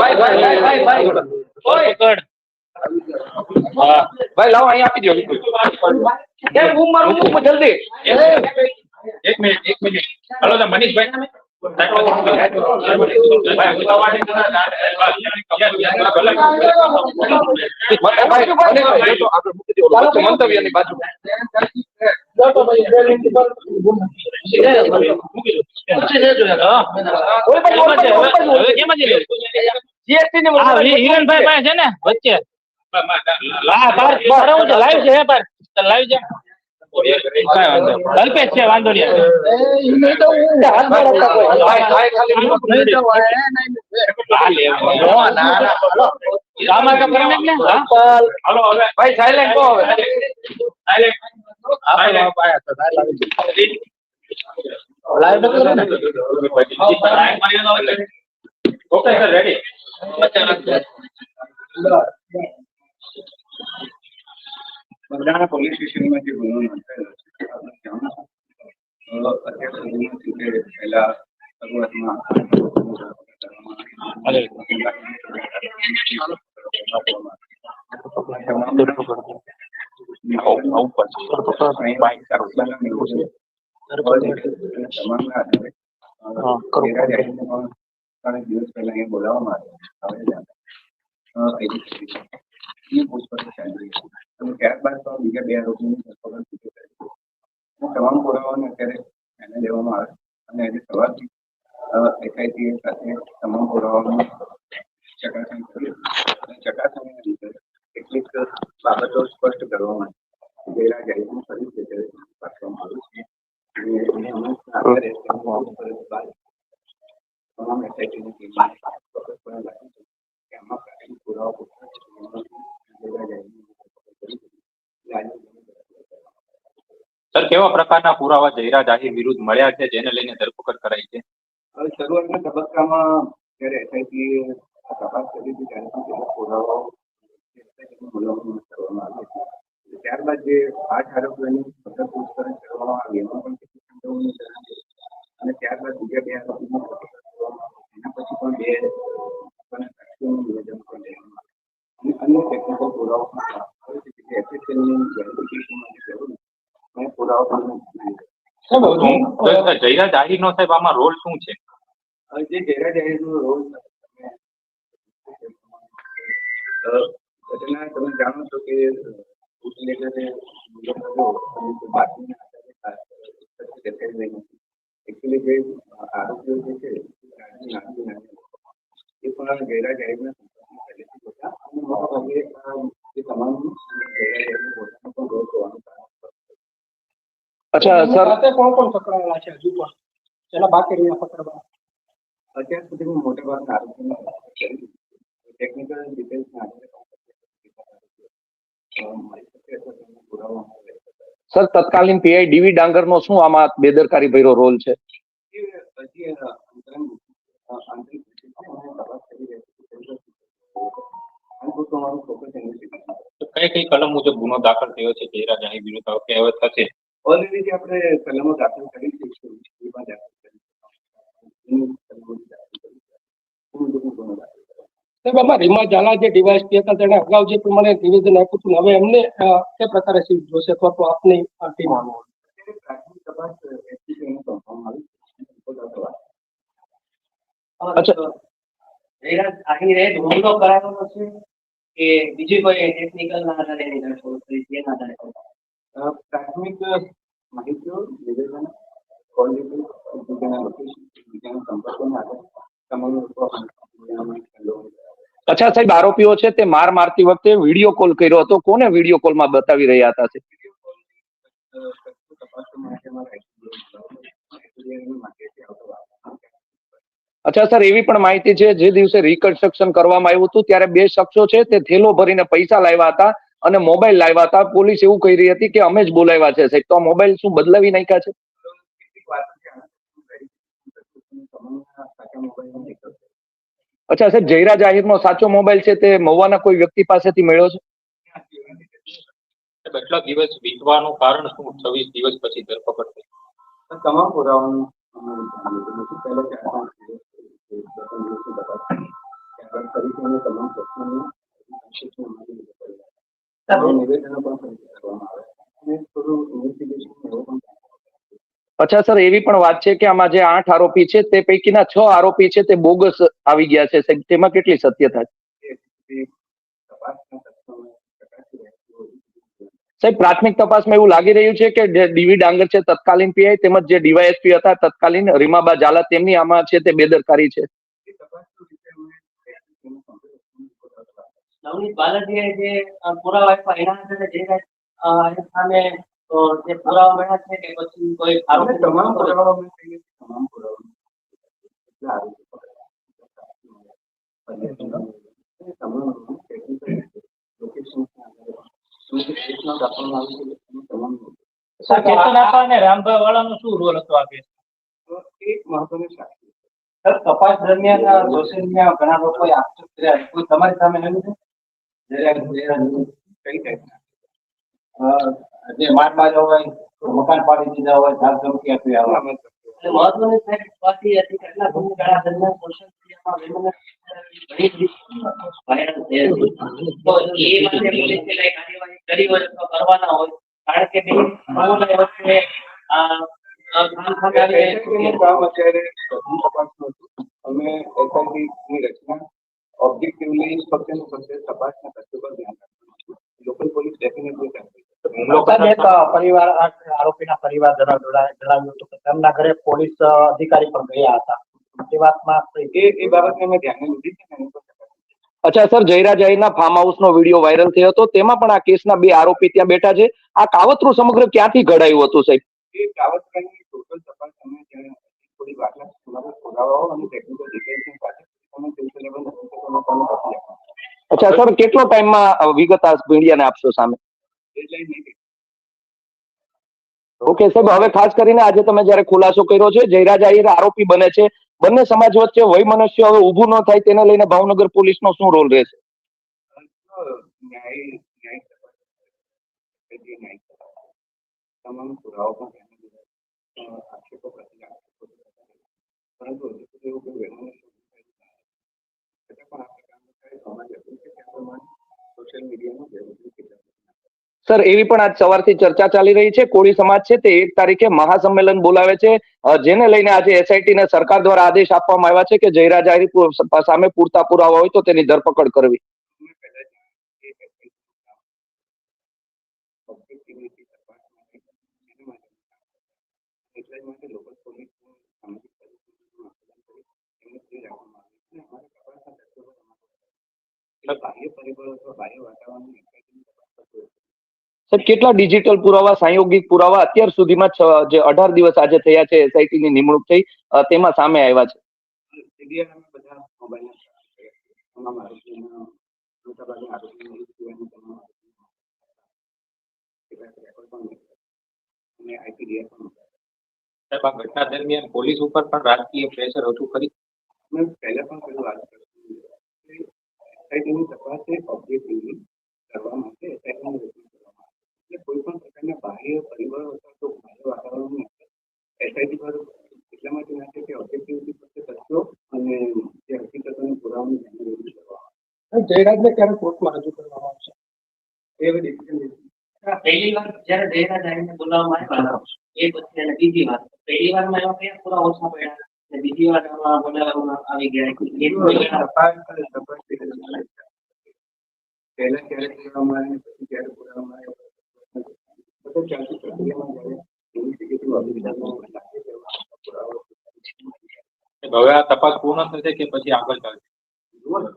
ભાઈ ભાઈ ભાઈ ભાઈ ભાઈ પકડ ભાઈ લાવો અહીં આપી દો કેમ બૂમ મારું બૂમ જલ્દી એક મિનિટ એક મિનિટ હલો તો મનીષભાઈ મંતવ્યની બાજુ કેમ જીએસટી ની હા હિરણભાઈ પાસે છે ને? વચ્ચે. હા બાર બરાબર છે લાઈવ છે હે બાર. લાઈવ છે. અલ્પેશ છે વાંધો. ભાઈ સાયલેન્ટ કહો હવે. Okay sir ready Bagdana police સ્ટેશનમાં જે ગુનો નોંધાયેલો છે આપણે જાણો છો. અ, અત્યાર સુધીમાં સિત્તેર પહેલા શરૂઆતમાં અરે. તમામના આધારે અ, તેરા જાહેરને પણ ત્રણ દિવસ પહેલા અહીંયા બોલાવવામાં આવ્યા એની પૂછપરછ ચાલી રહી. ત્યારબાદ પણ બીજા બે આરોપીની ધરપકડ. અને તમામ પુરાવાઓને અત્યારે એને લેવામાં આવે અને આજે સવારથી એસઆઈટી સાથે તમામ પુરાવાઓની ચકાસણી કરી અને ચકાસણીના લીધે કેટલીક બાબતો સ્પષ્ટ કરવામાં માટે ગેરહાજર જાહેરનું ફરી પાછવામાં આવ્યું છે અને એના આધારે તમામ એસઆઈટીની ટીમને ચોક્કસપણે લાગ્યું છે કે આમાં પ્રાથમિક પુરાવા આજે સર કેવા પ્રકારના પુરાવા જયરા જાહેર વિરુદ્ધ મળ્યા છે જેને લઈને ધરપકડ કરાઈ છે? હવે શરૂઆતના તબક્કામાં જ્યારે એસઆઈટીએ તપાસ કરી હતી ત્યારે પણ કેટલાક પુરાવાઓ કરવામાં આવ્યા છે ત્યારબાદ જે આઠ આરોપીઓની સતત પૂછપરછ કરવામાં આવી એમાં પણ કેટલીક સંડોવણી અને ત્યારબાદ બીજા બે આરોપીની ધરપકડ કરવામાં આવી એના પછી પણ બે અને અન્ય ટેકનિકલ પુરાવો જયરા જાહેર નો સાહેબ આમાં રોલ શું છે? હવે જે જાહીર નો રોલ ઘટના તમે જાણો છો કે એકચ્યુઅલી જે આરોગ્ય જે છે પણ ગેરહાજર જાહેરના સંપર્કમાં પહેલેથી હતા અને મોટાભાગે જે તમામ ગેરહાજર જાહેરનો પોતાનો પણ રોલ હોવાનું અચ્છા સર કોણ કોણ પકડાયેલા છે હજુ પણ જેના બાકી રહ્યા પકડવા અત્યાર સુધીમાં મોટા ભાગના આરોપીને ટેકનિકલ ડિટેલ્સના આધારે. સર તત્કાલીન પીઆઈ ડીવી ડાંગર નો શું આમાં બેદરકારી ભર્યો રોલ છે? કઈ કઈ કલમ મુજબ ગુનો દાખલ થયો છે ચહેરા જાહેર વિરુદ્ધ હવે કે હવે થશે? ઓલરેડી જે આપણે કલમો દાખલ કરી છે એકસો વીસ દાખલ કરી આમાં રીમા ઝાલા જે ડિવાઇસ પી હતા તેણે અગાઉ જે પ્રમાણે નિવેદન આપ્યું હતું હવે એમને તે પ્રકારે શીખ જોશે અથવા તો આપની ટીમ અત્યારે પ્રાથમિક તપાસ આવી. અચ્છા. હુમલો છે કે બીજી કોઈ ટેકનિકલ ના આધારે એની ધરપકડ કરી છે એના આધારે પ્રાથમિક માહિતીઓ મેળવવાના લોકેશન સંપર્કોના આધારે તમામ છે. અચ્છા સાહેબ આરોપીઓ છે તે માર મારતી વખતે વીડિયો કોલ કર્યો હતો કોને વીડિયો કોલમાં બતાવી રહ્યા હતા સાહેબ? અ, સખત તપાસ માટે અમારા એસપીઆઈ માહિતી આવતો વાર છે. અચ્છા સર એવી પણ માહિતી છે જે દિવસે રિકન્સ્ટ્રક્શન કરવામાં આવ્યું હતું ત્યારે બે શખ્સો છે તે થેલો ભરીને પૈસા લાવ્યા હતા અને મોબાઈલ લાવ્યા હતા. પોલીસ એવું કહી રહી હતી કે અમે જ બોલાવ્યા છે સાહેબ. તો આ મોબાઈલ શું બદલાવી નાખ્યા છે? અચ્છા સાહેબ જયરા જાહેરનો સાચો મોબાઈલ છે તે મવાના કોઈ વ્યક્તિ પાસેથી મળ્યો છે? એટલા દિવસ વીતવાનું કારણ શું? છવ્વીસ દિવસ પછી ધરપકડ થઈ. તમામ પુરાવાનું પહેલા અમે તમામ પ્રશ્નોનું વિશેષણ અમારી રીતે નિવેદનો પણ ફરીથી કરવામાં આવે અને થોડું ઇન્વેસ્ટિગેશન એવો પણ અચ્છા સર એવી પણ વાત છે કે આમાં જે આઠ આરોપી છે તે પૈકીના છ આરોપી છે તે બોગસ આવી ગયા છે. તેમાં કેટલી સત્યતા છે. સાહેબ પ્રાથમિક તપાસમાં એવું લાગી રહ્યું છે કે જે ડીવી ડાંગર છે તત્કાલીન પીઆઈ તેમજ જે ડીવાયએસપી હતા તત્કાલીન રીમાબા ઝાલા તેમની આમાં છે તે બેદરકારી છે એ તપાસનો વિષય અમે તેનું સંપૂર્ણ સંપૂર્ણ નવનીત બાલાજીએ જે પુરાવા આપ્યા એના આધારે જે કાંઈ, સામે જે પુરાવા મળ્યા છે કે પછી કોઈ તમામ પુરાવા તમામ પુરાવા. રામભાઈ વાળાનો શું રોલ હતો આ કેસ એક મહત્વનું સાક્ષી. તપાસ દરમિયાન સોશિયલ ઘણા લોકોએ આક્ષેપ કર્યા કોઈ તમારી સામે આવ્યું જે માર માર્યો હોય મકાન પાડી દીધા હોય ધાક ધમકી આપી આવે. મહત્વની હતી દરમિયાન કરવાના હોય. કારણ કે અમે SIT ની રચના ઓબ્જેક્ટિવલી ફક્ત ને ફક્ત તપાસના પર ધ્યાન રાખવાનું લોકલ પોલીસ ડેફિનેટલી એક પરિવાર આરોપીના પરિવાર જણાવ્યું હતું કે તેમના ઘરે પોલીસ અધિકારી પણ ગયા હતા. એ વાતમાં એ એ બાબતને અમે ધ્યાને લીધી છે અચ્છા સર જયરાજાઈના ફાર્મ હાઉસનો વીડિયો વાયરલ થયો હતો. તેમાં પણ આ કેસના બે આરોપી ત્યાં બેઠા છે. આ કાવતરું સમગ્ર ક્યાંથી ઘડાયું હતું સાહેબ? એ કાવતરાની ટોટલ તપાસ અમે ત્યાં થોડી વાતના પુરાવાઓ અને ટેકનિકલ ડિટેલ્સની સાથે અચ્છા, સર, કેટલો ટાઈમમાં વિગત આ મીડિયાને આપશો સામે? ઓકે સાહેબ હવે ખાસ કરીને આજે તમે જયારે ખુલાસો કર્યો છે, જયરાજ આહિર આરોપી બને છે, બંને સમાજ વચ્ચે વૈમનસ્ય હવે ઊભું ન થાય તેને લઈને ભાવનગર પોલીસનો શું રોલ રહેશે? તમામ પરંતુ પણ આ પ્રકારનું કાંઈ સમાજ અપીલ છે તે પ્રમાણે સર, એવી પણ આજ સવારથી ચર્ચા ચાલી રહી છે. કોળી સમાજ છે તે એક તારીખે મહાસંમેલન બોલાવે છે. જેને લઈને આજે એસઆઈટી ને સરકાર દ્વારા આદેશ આપવામાં આવ્યા છે કે જયરા જાહેર સામે પૂરતા પુરાવા હોય તો તેની ધરપકડ કરવી. માટે લોકલ પોલીસ સામાજિક પરિસ્થિતિનું આકલન કરી એમને રાખવામાં આવ્યું છે સાહેબ કેટલા ડિજિટલ પુરાવા સાયોગિક પુરાવા અત્યાર સુધીમાં છ- જે અઢાર દિવસ આજે થયા છે એસઆઈટી ની નિમણૂક થઈ તેમાં સામે આવ્યા છે? ઘટના દરમિયાન પોલીસ ઉપર પણ રાજકીય પ્રેશર હતું ખરી મેં પહેલા પણ પેલું વાત કરી એસઆઈટીની તપાસ એ ઓબ્જેક્ટિવલી કરવા માટે એસઆઈટીની રચના કરવામાં આવે એટલે કોઈ પણ પ્રકારના બાહ્ય પરિબળો અથવા તો બાહ્ય વાતાવરણની એસઆઈટી પર એટલા માટે નાખે કે ઓબ્જેક્ટિવિટી ફક્ત તથ્યો અને જે હકીકતોની પુરાવાની ધ્યાને રજૂ કરવામાં જયરાજને ક્યારે કોર્ટમાં રજૂ કરવામાં આવશે? આવે એ હવે ડિસિઝન પહેલી વાર જયારે જયરાજ આહિરને બોલાવવામાં આવ્યા એ પછી અને બીજી વાર. પહેલી વારમાં એવા કયા પુરાવા ઓછા પડ્યા અને બીજી વાર એમાં બોલાવવામાં આવી ગયા એટલું તપાસ કરે તપાસ કરી પહેલા ક્યારે પુરાવામાં આવે પછી ક્યારે પુરાવામાં આવે બધા ચાલતી પ્રક્રિયામાં જ્યારે ઇન્વેસ્ટિગેટિવ ઓફિસરનો લાગે તેવા પુરાવાઓ હવે આ તપાસ પૂર્ણ થશે કે પછી આગળ ચાલશે જુઓ ને,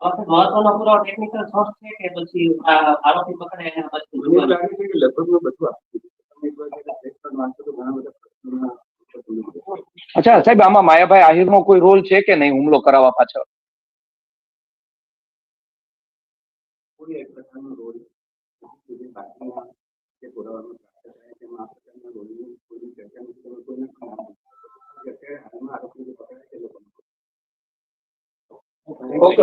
મહત્વનો પુરાવો ટેકનિકલ સોર્સ છે કે પછી આ આરોપી પકડે એના પછી મને એવું લાગે છે કે લગભગ મેં બધું આપી દીધું તમે એક વાર જ્યારે check પર વાંચો તો ઘણા બધા પ્રશ્નોના ઉત્તર તમને મળે. અચ્છા સાહેબ આમાં માયાભાઈ આહિરનો કોઈ રોલ છે કે નહીં હુમલો કરાવવા પાછળ? ઓકે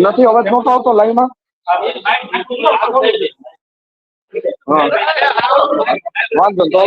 નથી અવાજ નતો આવતો લાઈનમાં? માં વાંધો તો